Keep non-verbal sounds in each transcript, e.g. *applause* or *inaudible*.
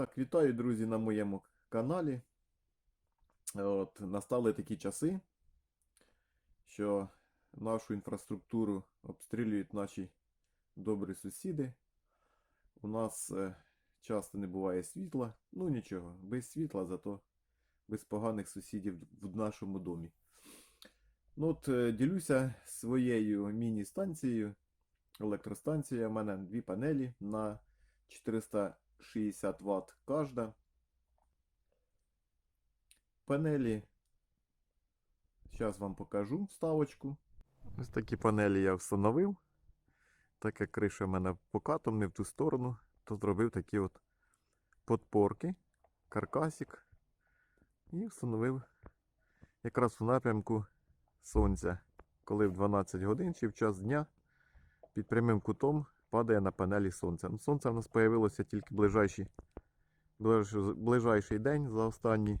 так, вітаю, друзі, на моєму каналі. От, настали такі часи, що нашу інфраструктуру обстрілюють наші добрі сусіди. У нас е, часто не буває світла. Ну нічого, без світла, зато без поганих сусідів в нашому домі. Ну от, е, ділюся своєю міні-станцією. Електростанція. У мене дві панелі на 460 Вт кожна. Панелі. Зараз вам покажу вставочку. Ось такі панелі я встановив. Так як криша в мене покатом, не в ту сторону, то зробив такі от подпорки, каркасик. І встановив якраз у напрямку сонця, коли в 12 годин чи в час дня під прямим кутом падає на панелі сонця. Ну, сонце в нас з'явилося тільки ближайший, ближ- ближайший день за останні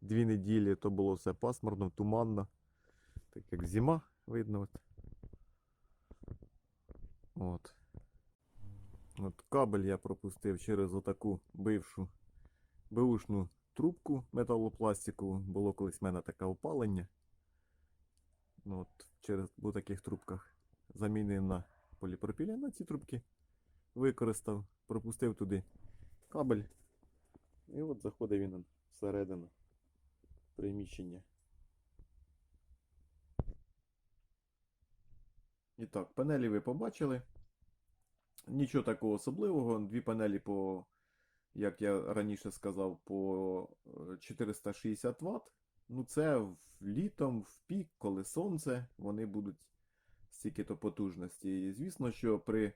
дві неділі. То було все пасмурно, туманно. Так як зима, видно. От. От. От кабель я пропустив через отаку бившу беушну трубку металопластикову. Було колись в мене таке опалення. Ну, от, через у таких трубках замінив на поліпропілен, ці трубки використав, пропустив туди кабель. І от заходить він всередину приміщення. І так, панелі ви побачили. Нічого такого особливого. Дві панелі по, як я раніше сказав, по е, 460 Вт. Ну, це в літом, в пік, коли сонце, вони будуть стільки-то потужності. І звісно, що при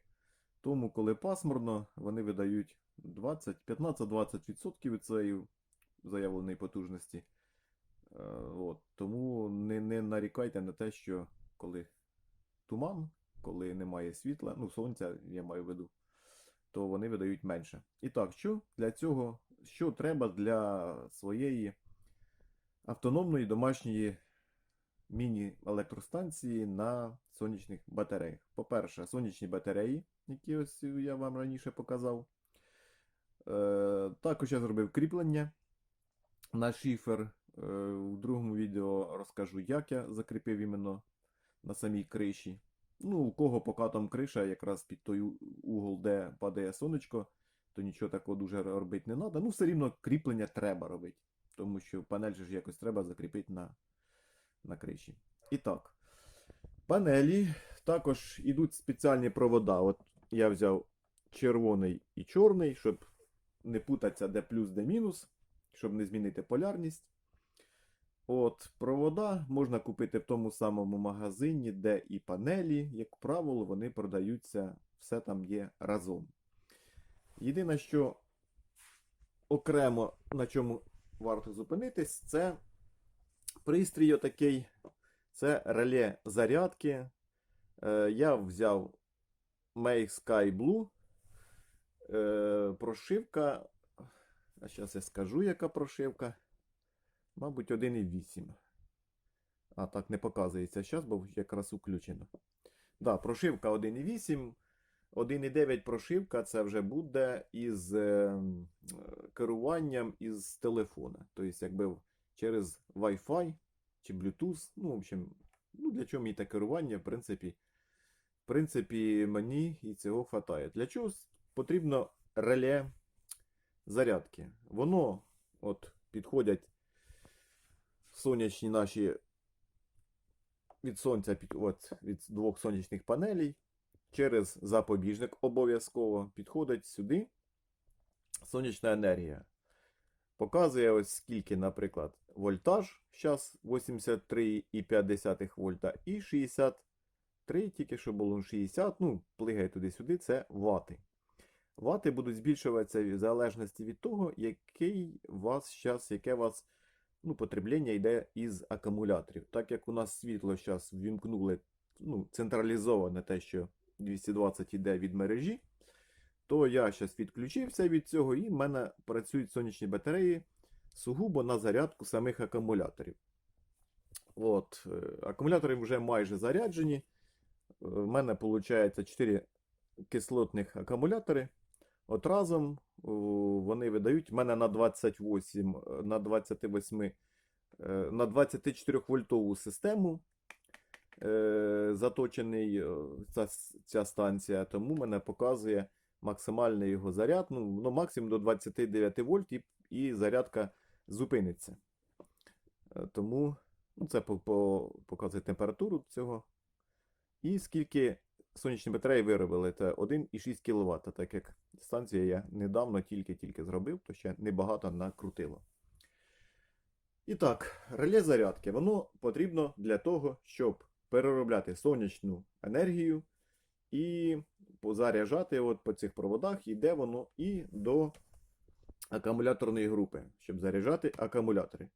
тому, коли пасмурно, вони видають 15-20% від цієї заявленої потужності. Е, От. Тому не, не нарікайте на те, що коли туман, коли немає світла, ну сонця, я маю в виду, то вони видають менше. І так, що для цього, що треба для своєї автономної домашньої міні-електростанції на сонячних батареях. По-перше, сонячні батареї, які ось я вам раніше показав. Е, також я зробив кріплення на шифер. Е, у другому відео розкажу, як я закріпив іменно на самій криші. Ну, у кого поки там криша, якраз під той угол, де падає сонечко, то нічого такого дуже робити не треба. Ну, все рівно кріплення треба робити. Тому що панель ж якось треба закріпити на, на криші. І так, панелі також йдуть спеціальні провода. От я взяв червоний і чорний, щоб не путатися, де плюс, де мінус, щоб не змінити полярність. От, провода можна купити в тому самому магазині, де і панелі, як правило, вони продаються, все там є разом. Єдине, що окремо на чому варто зупинитись, це пристрій отакий, це реле зарядки. Е, я взяв Make Sky Blue. Е, прошивка. А зараз я скажу, яка прошивка. Мабуть, 1,8. А, так не показується зараз, бо якраз включено. Да, прошивка 1,8. 1,9 прошивка це вже буде із е, е, керуванням із телефона. Тобто, якби через Wi-Fi чи Bluetooth. Ну, в общем, ну, для чого мені те керування, в принципі, в принципі, мені і цього хватає. Для чого потрібно реле зарядки? Воно от підходять сонячні наші від сонця от, від двох сонячних панелей. Через запобіжник обов'язково підходить сюди сонячна енергія. Показує ось скільки, наприклад, вольтаж. Зараз 83,5 вольта і 63, тільки що було 60, ну, плигає туди-сюди, це вати. Вати будуть збільшуватися в залежності від того, який у вас зараз, яке вас ну, потреблення йде із акумуляторів. Так як у нас світло зараз ввімкнули ну, централізоване те, що 220 йде від мережі, то я зараз відключився від цього, і в мене працюють сонячні батареї сугубо на зарядку самих акумуляторів. От, е, акумулятори вже майже заряджені. Е, В мене виходить 4 кислотних акумулятори. От разом вони видають в мене на 28, е, на 28, е, на 24 вольтову систему заточений ця, ця станція, тому мене показує максимальний його заряд, ну, ну максимум до 29 вольт і, і зарядка зупиниться. Е, Тому ну, це по, по, показує температуру цього. І скільки сонячні батареї виробили, це 1,6 кВт, так як станція я недавно тільки-тільки зробив, то ще небагато накрутило. І так, реле зарядки, воно потрібно для того, щоб переробляти сонячну енергію і позаряджати от по цих проводах, йде воно і до акумуляторної групи, щоб заряджати акумулятори.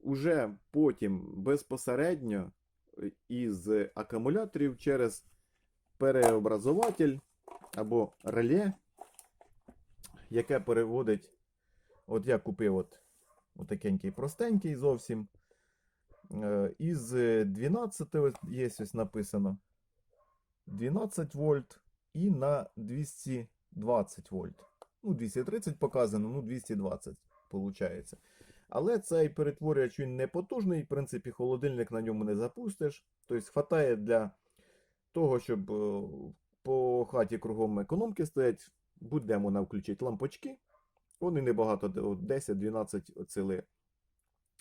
Уже потім безпосередньо е, із акумуляторів через переобразователь або реле, яке переводить. От я купив от, отакенький простенький зовсім. Е, Із 12 ось є ось написано 12 вольт і на 220 вольт. Ну, 230 показано, ну 220 виходить. Але цей перетворювач він не потужний, в принципі, холодильник на ньому не запустиш. Тобто, хватає для того, щоб е, по хаті кругом економки стоять, будь-де можна включити лампочки. Вони небагато, 10-12 оцили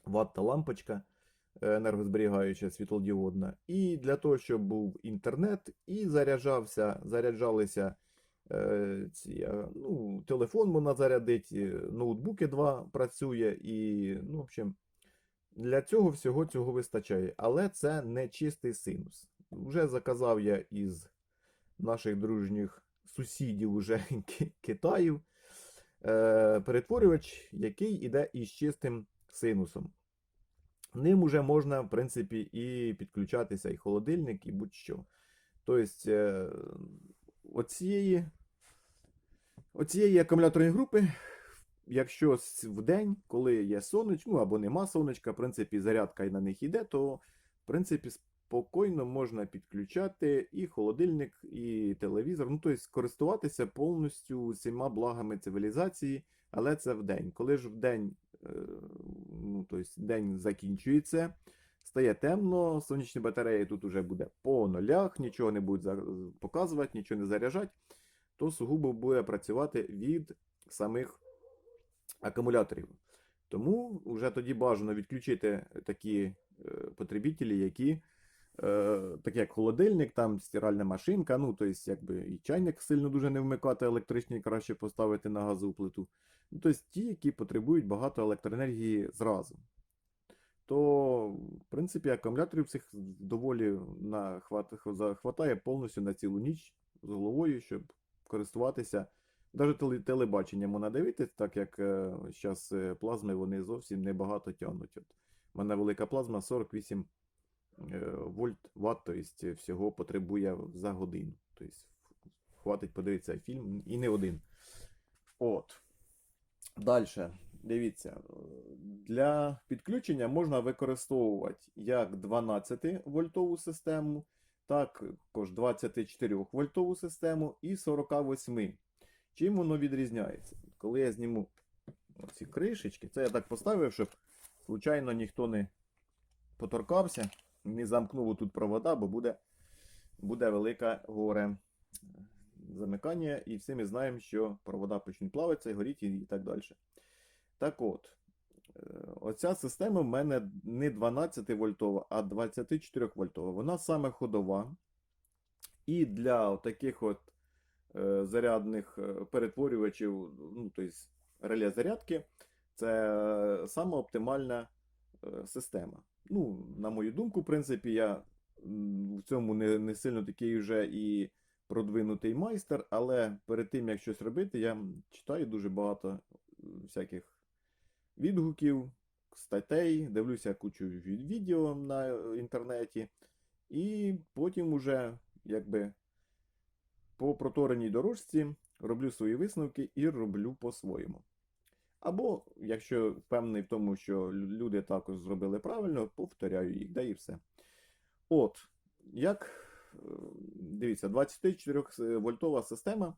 ватта лампочка енергозберігаюча світлодіодна. І для того, щоб був інтернет, і заряджався, заряджалися е, ці, е, ну, телефон можна зарядити, е, ноутбуки два працює, і, ну, в общем, для цього всього цього вистачає. Але це не чистий синус. Вже заказав я із наших дружніх сусідів уже *laughs* Китаю е, перетворювач, який іде із чистим синусом. Ним уже можна, в принципі, і підключатися і холодильник, і будь-що. Тобто, е, оцієї, оцієї акумуляторної групи, якщо в день, коли є сонечко, ну або нема сонечка, в принципі, зарядка і на них йде, то в принципі спокійно можна підключати і холодильник, і телевізор. Ну, тобто користуватися повністю всіма благами цивілізації, але це в день. Коли ж в день, ну, тобто день закінчується, стає темно, сонячні батареї тут уже буде по нулях, нічого не будуть показувати, нічого не заряджати, то сугубо буде працювати від самих акумуляторів. Тому вже тоді бажано відключити такі е, потребітелі, які, е, такі як холодильник, там стиральна машинка, ну, тобто, якби і чайник сильно дуже не вмикати електричний, краще поставити на газову плиту. Ну, тобто ті, які потребують багато електроенергії зразу. То, в принципі, акумуляторів цих доволі на хват, хватає повністю на цілу ніч з головою, щоб користуватися. Навіть теле- телебачення можна дивитись, так як зараз плазми вони зовсім небагато тягнуть. От, у мене велика плазма 48 е, вольт ватт, тобто всього потребує за годину. Тобто хватить подивитися фільм і не один. От. Далі, дивіться, е, для підключення можна використовувати як 12 вольтову систему, також 24 вольтову систему і 48. Чим воно відрізняється? Коли я зніму ці кришечки, це я так поставив, щоб случайно ніхто не поторкався, не замкнув тут провода, бо буде, буде велике горе замикання, і всі ми знаємо, що провода почнуть плаватися, горіти і так далі. Так от, е, оця система в мене не 12 вольтова, а 24 вольтова. Вона саме ходова. І для таких от е, зарядних е, перетворювачів, ну, тобто реле зарядки, це саме оптимальна система. Ну, на мою думку, в принципі, я в цьому не, не сильно такий вже і продвинутий майстер, але перед тим, як щось робити, я читаю дуже багато всяких відгуків, статей, дивлюся кучу відео на е, інтернеті, і потім уже якби по протореній дорожці роблю свої висновки і роблю по-своєму. Або, якщо впевнений в тому, що люди також зробили правильно, повторяю їх, да і все. От, як е, дивіться, 24 вольтова система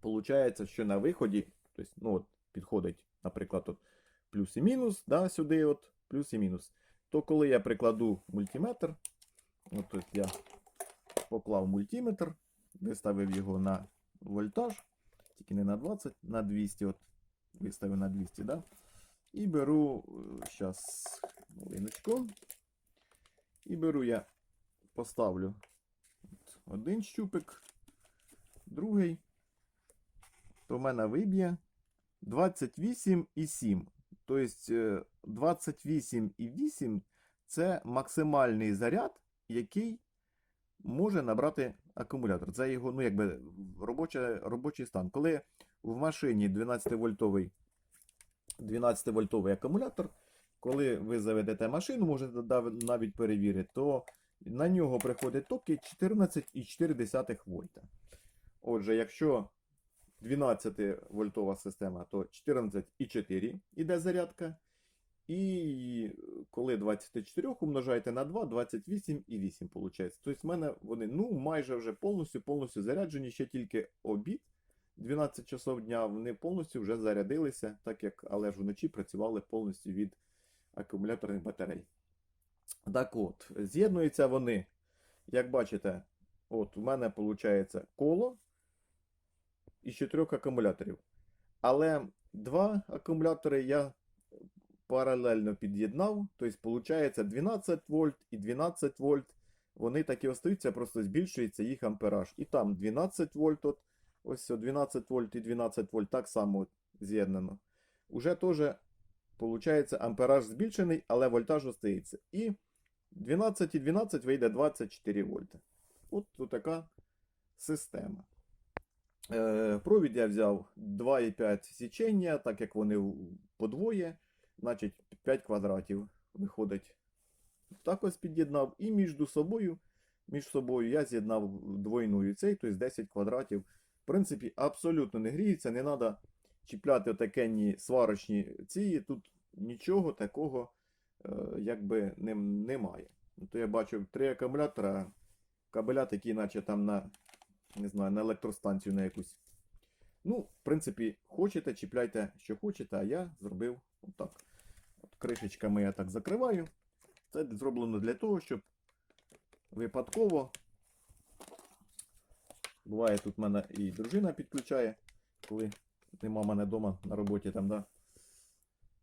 Получається, що на виході, тобто, ну, от, підходить, наприклад, от, плюс і мінус, да, сюди от, плюс і мінус. То коли я прикладу мультиметр, от тут я поклав мультиметр, виставив його на вольтаж, тільки не на 20, на 200, от, виставив на 200, да? І беру, зараз, хвилиночку, і беру я, поставлю один щупик, другий, то в мене виб'є 28,7. Тобто 28,8 це максимальний заряд, який може набрати акумулятор. Це його, ну, якби робоча, робочий стан. Коли в машині 12-вольтовий 12-вольтовий акумулятор, коли ви заведете машину, можете навіть перевірити, то на нього приходить токи 14,4 вольта. Отже, якщо 12-вольтова система, то 14,4 іде зарядка. І коли 24 умножаєте на 2, 28,8 виходить. Тобто в мене вони ну, майже вже повністю повністю заряджені, ще тільки обід. 12 часов дня вони повністю вже зарядилися, так як, але ж вночі працювали повністю від акумуляторних батарей. Так от, з'єднуються вони, як бачите, от у мене виходить коло із чотирьох акумуляторів. Але два акумулятори я паралельно під'єднав, тобто виходить 12 вольт і 12 вольт. Вони так і остаються, просто збільшується їх ампераж. І там 12 вольт, от, ось 12 вольт і 12 вольт так само з'єднано. Уже теж виходить ампераж збільшений, але вольтаж остається. І 12 і 12 вийде 24 вольта. От, от така система. Е, провід я взяв 2,5 січення, так як вони подвоє, значить 5 квадратів виходить. Так ось під'єднав. І між собою, між собою я з'єднав двойною цей, тобто 10 квадратів. В принципі, абсолютно не гріється, не треба чіпляти отакенні сварочні ці. Тут нічого такого е, якби нем- немає. Ну, То я бачив три акумулятора, кабеля такі, наче там на, не знаю, на електростанцію на якусь. Ну, в принципі, хочете, чіпляйте, що хочете, а я зробив отак. От кришечками я так закриваю. Це зроблено для того, щоб випадково. Буває, тут мене і дружина підключає, коли нема мене вдома на роботі там, да.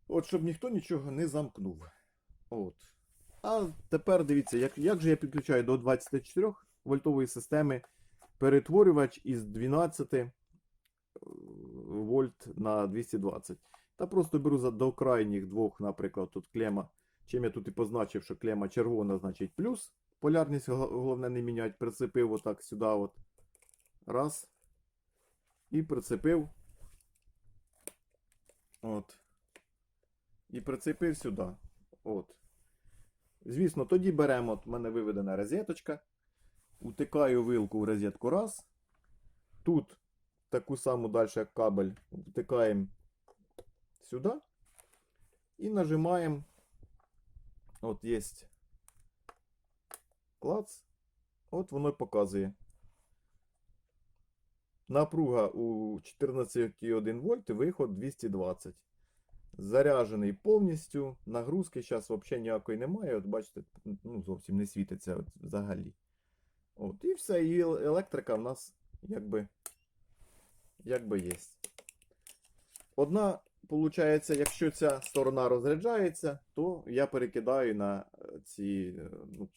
От, щоб ніхто нічого не замкнув. От. А тепер дивіться, як, як же я підключаю до 24 вольтової системи перетворювач із 12 е, вольт на 220. Та просто беру за до крайніх двох, наприклад, тут клема. Чим я тут і позначив, що клема червона, значить плюс. Полярність головне не міняти. Прицепив отак сюди. от. Раз. І прицепив. От. І прицепив сюди. От. Звісно, тоді беремо, от в мене виведена розеточка. Утикаю вилку в розетку раз. Тут таку саму далі як кабель втикаємо сюди. І нажимаємо. От є клац. От воно показує. Напруга у 14,1 вольт, виход 220. Заряджений повністю. Нагрузки зараз взагалі ніякої немає. От бачите, ну, зовсім не світиться от, взагалі. От, і все, і електрика в нас якби, якби є. Одна, виходить, якщо ця сторона розряджається, то я перекидаю на е, ці е, ну,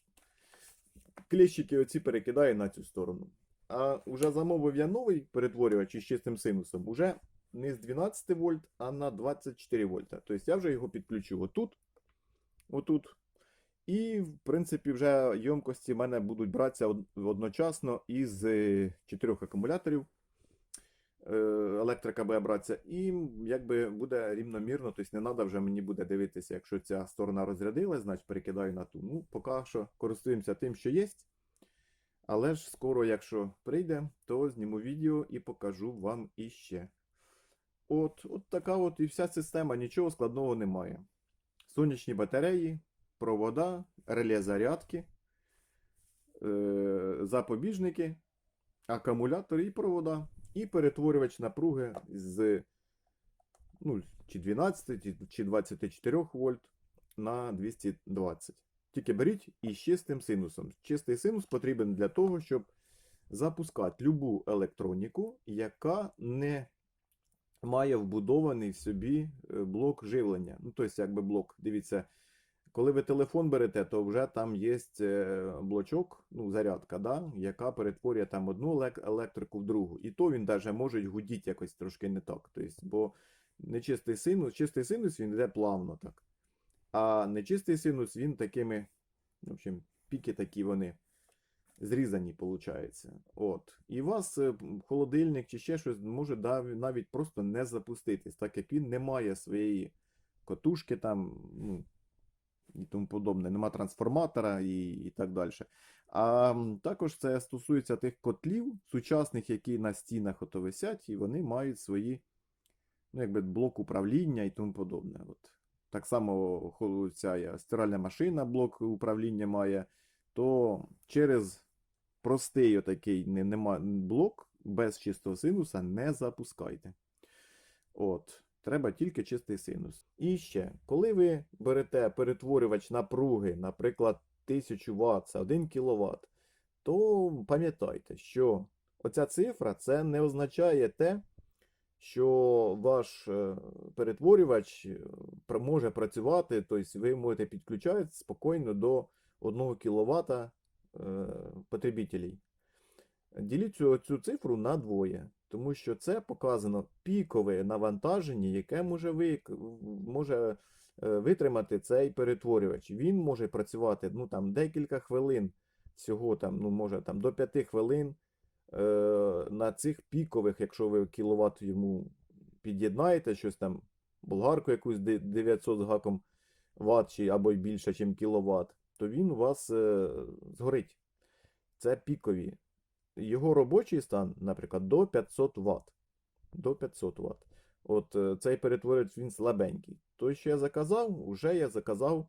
кліщики оці перекидаю на цю сторону. А вже замовив я новий перетворювач із чистим синусом. Уже не з 12 вольт, а на 24 вольта. Тобто я вже його підключу отут. Отут. І, в принципі, вже ємкості в мене будуть братися одночасно із 4 акумуляторів. Е, Електрика буде братися, і якби буде рівномірно, тобто не треба вже мені буде дивитися, якщо ця сторона розрядилась, значить перекидаю на ту. Ну, поки що користуємося тим, що є. Але ж скоро, якщо прийде, то зніму відео і покажу вам іще. От, от така от і вся система, нічого складного немає. Сонячні батареї, провода, реле зарядки, е, запобіжники, акумулятори і провода. І перетворювач напруги з ну, чи 12, чи- чи 24 вольт на 220. Тільки беріть із чистим синусом. Чистий синус потрібен для того, щоб запускати любу електроніку, яка не має вбудований в собі е, блок живлення. Ну, тобто, якби блок, дивіться, коли ви телефон берете, то вже там є е, блочок, ну, зарядка, да, яка перетворює там одну електрику в другу. І то він навіть може гудіти якось трошки не так. Тобто, бо нечистий синус, чистий синус він йде плавно так. А нечистий синус він такими, в общем, піки такі вони зрізані, виходить. От. І у вас е, холодильник чи ще щось може навіть просто не запуститись, так як він не має своєї котушки там, ну, і тому подобне, нема трансформатора і, і так далі. А також це стосується тих котлів сучасних, які на стінах ото висять, і вони мають свої ну, якби блок управління і тому подобне. От. Так само ця стиральна машина блок управління має, то через простий отакий нема, блок без чистого синуса не запускайте. От. Треба тільки чистий синус. І ще, коли ви берете перетворювач напруги, наприклад, 1000 Вт, це 1 кВт, то пам'ятайте, що оця цифра це не означає те, що ваш е, перетворювач е, може працювати, тобто ви можете підключати спокійно до 1 кВт е, потребителей. Діліть цю, цю цифру на двоє, тому що це показано пікове навантаження, яке може, ви, може е, витримати цей перетворювач. Він може працювати ну, там, декілька хвилин, всього там, ну, може там, до 5 хвилин е, на цих пікових, якщо ви кіловат йому під'єднаєте, щось там, болгарку якусь 900 з гаком ватт чи або й більше, ніж кіловат, то він у вас е, згорить. Це пікові. Його робочий стан, наприклад, до 500 Вт. До 500 Вт. От е, цей перетворець він слабенький. Той, що я заказав, вже я заказав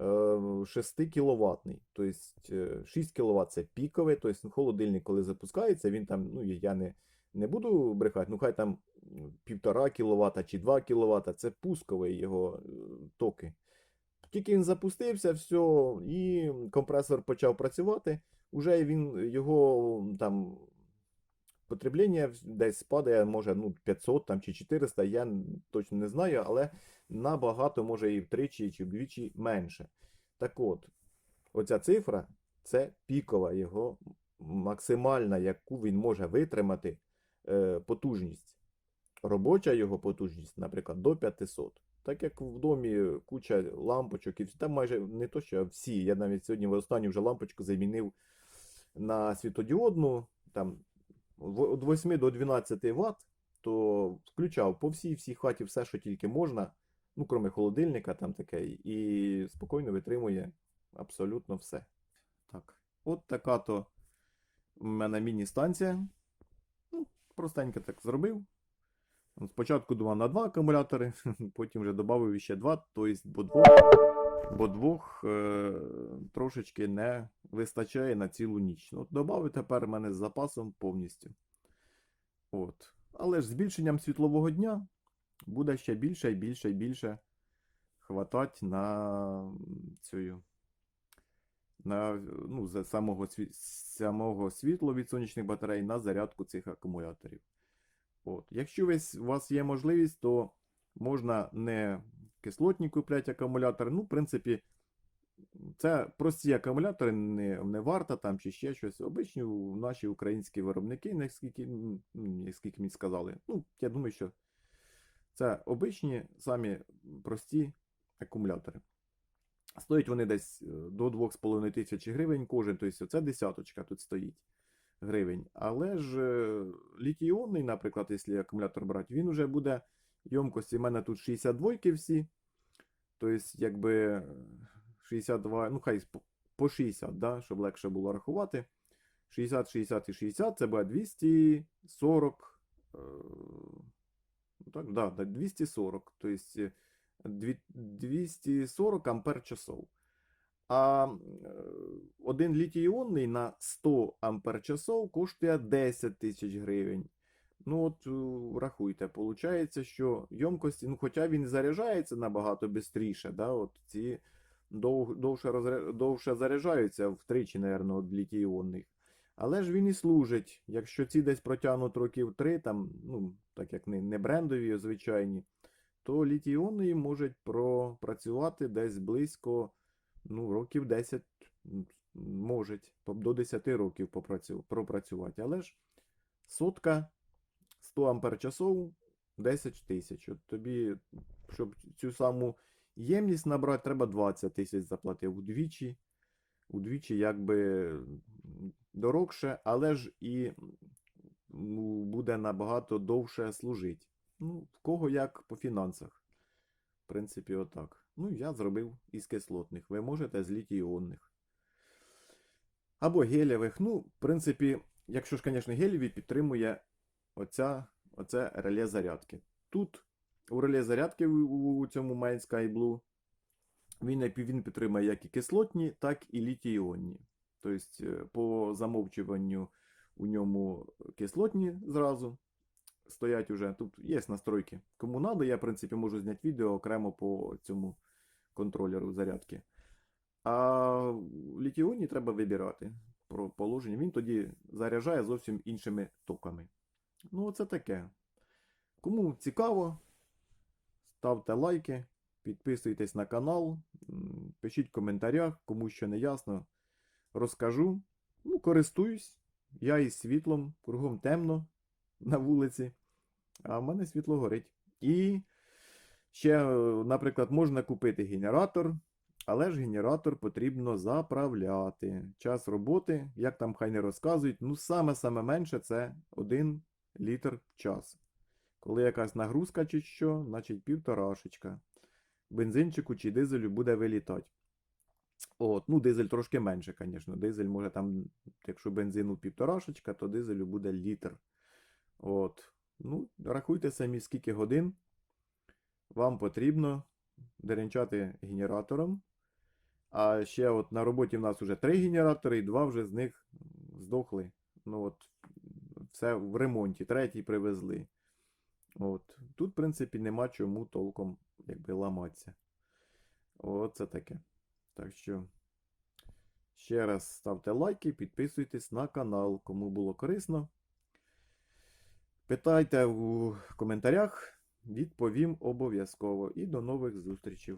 е, 6 кВт. Тобто е, 6 кВт це піковий, тобто холодильник, коли запускається, він там, ну я не, не буду брехати, ну хай там 1,5 кВт чи 2 кВт, це пусковий його е, токи. Тільки він запустився, все, і компресор почав працювати, уже він його там потреблення десь спадає, може, ну, 500 там, чи 400, я точно не знаю, але набагато, може, і втричі чи вдвічі менше. Так от, оця цифра це пікова його максимальна, яку він може витримати е, потужність. Робоча його потужність, наприклад, до 500. Так як в домі куча лампочок, і там майже не то, що всі. Я навіть сьогодні в останню вже лампочку замінив на світодіодну, там від 8 до 12 Вт, то включав по всій всій хаті все, що тільки можна, ну, крім холодильника, там таке, і спокійно витримує абсолютно все. Так, от така то в мене міні-станція. Ну, простенько так зробив. Спочатку думав на два акумулятори, *laughs* потім вже додав ще два, тобто бо двох, бо двох е, трошечки не вистачає на цілу ніч. Ну, От додав тепер мене з запасом повністю. От. Але ж збільшенням світлового дня буде ще більше і більше і більше хватать на цю. На ну, за самого, самого світла від сонячних батарей на зарядку цих акумуляторів. От. Якщо весь, у вас є можливість, то можна не кислотні купляти акумулятори. Ну, в принципі, це прості акумулятори, не, не варта там чи ще щось. Обичні наші українські виробники, наскільки, наскільки мені сказали. Ну, я думаю, що це обичні, самі прості акумулятори. Стоять вони десь е, до 2,5 тисячі гривень кожен, тобто це десяточка тут стоїть гривень. Але ж е, літій-іонний, наприклад, якщо акумулятор брати, він вже буде ємкості. У мене тут 62 всі. Тобто, якби е, 62, ну хай по- по 60, да, щоб легше було рахувати. 60, 60 і 60 це буде 240. е, ну Так, да, да, 240. Тобто е, 240 ампер часов. А е, один літій-іонний на 100 ампер часов коштує 10 тисяч гривень. Ну, от е, рахуйте, виходить, що ємкості, ну, хоча він заряджається набагато швидше, да, от ці дов, довше, довше заряджаються втричі, мабуть, літій-іонних. Але ж він і служить. Якщо ці десь протягнуть років 3, там, ну, так як не, не брендові, звичайні, то літій-іонні можуть пропрацювати десь близько ну, років 10, можуть, до 10 років пропрацювати. Але ж сотка 100 ампер часов 10 тисяч. От тобі, щоб цю саму ємність набрати, треба 20 тисяч заплатив удвічі. Удвічі якби дорогше, але ж і буде набагато довше служити. Ну, в кого як по фінансах. В принципі, отак. Ну, я зробив із кислотних. Ви можете з літій-іонних. Або гелєвих. Ну, в принципі, якщо ж, звісно, гелєві підтримує оця, оце реле зарядки. Тут у реле зарядки у, цьому Main Sky він, він підтримує як і кислотні, так і літій-іонні. Тобто, е, по замовчуванню у ньому кислотні зразу стоять уже. Тут є настройки. Кому надо, я, в принципі, можу зняти відео окремо по цьому контролеру зарядки. А літіоні треба вибирати про положення. Він тоді заряджає зовсім іншими токами. Ну, це таке. Кому цікаво, ставте лайки, підписуйтесь на канал, пишіть в коментарях, кому що не ясно. Розкажу. Ну, користуюсь. Я із світлом, кругом темно на вулиці, а в мене світло горить. І ще, е, наприклад, можна купити генератор, але ж генератор потрібно заправляти. Час роботи, як там хай не розказують, ну саме-саме менше це 1 літр в час. Коли якась нагрузка чи що, значить півторашечка. Бензинчику чи дизелю буде вилітати. От, ну, дизель трошки менше, звісно. Дизель може там, якщо бензину півторашечка, то дизелю буде літр. От. Ну, рахуйте самі, скільки годин вам потрібно деренчати генератором. А ще от на роботі в нас вже три генератори, і два вже з них здохли. Ну от, все в ремонті, третій привезли. От. Тут, в принципі, нема чому толком якби ламатися. Оце таке. Так що, ще раз ставте лайки, підписуйтесь на канал, кому було корисно. Питайте у коментарях, відповім обов'язково. І до нових зустрічей.